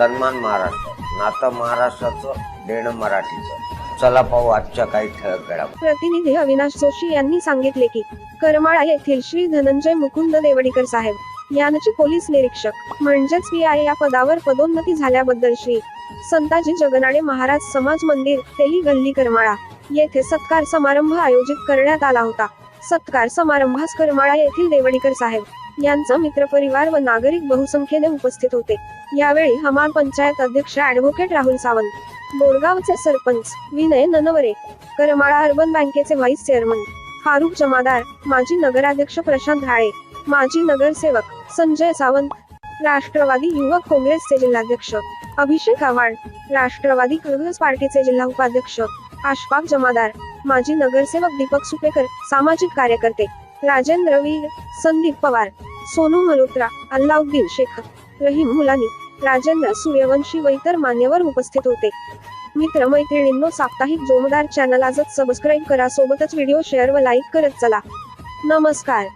सन्मान महाराष्ट्र नातं महाराष्ट्राचं देणं मराठीचं. चला पाहू आजच्या काही ठळक घडामोडी. प्रतिनिधी अविनाश जोशी यांनी सांगितले की करमाळा येथील श्री धनंजय मुकुंद देवडीकर साहेब यांची पोलीस निरीक्षक म्हणजेच पी आय या पदावर पदोन्नती झाल्याबद्दल श्री संताजी जगनाडे महाराज समाज मंदिर तेली गल्ली करमाळा येथे सत्कार समारंभ आयोजित करण्यात आला होता. सत्कार समारंभास करमाळा येथील देवडीकर साहेब यांचा मित्रपरिवार व नागरिक बहुसंख्येने उपस्थित होते. यावेळी हमाल पंचायत अध्यक्ष ऍडव्होकेट राहुल सावंत बोरगावचे सरपंच विनय ननवरे करमाळा अर्बन बँकेचे व्हाईस चेअरमन फारुख जमादार माजी नगराध्यक्ष प्रशांत ढाळे माजी नगरसेवक संजय सावंत राष्ट्रवादी युवक काँग्रेसचे जिल्हाध्यक्ष अभिषेक आव्हाड राष्ट्रवादी काँग्रेस पार्टीचे जिल्हा उपाध्यक्ष आशफाक जमादार माजी नगरसेवक दीपक सुपेकर सामाजिक कार्यकर्ते राजेंद्र वीर संदीप पवार सोनू मल्होत्रा अल्लाउद्दीन शेख रहीम मुलानी राजेंद्र सूर्यवंशी व इतर मान्यवर उपस्थित होते. मित्र मैत्रिणींनो साप्ताहिक जोमदार चॅनल आजच सबस्क्राईब करा सोबतच व्हिडिओ शेअर व लाईक करत चला. नमस्कार.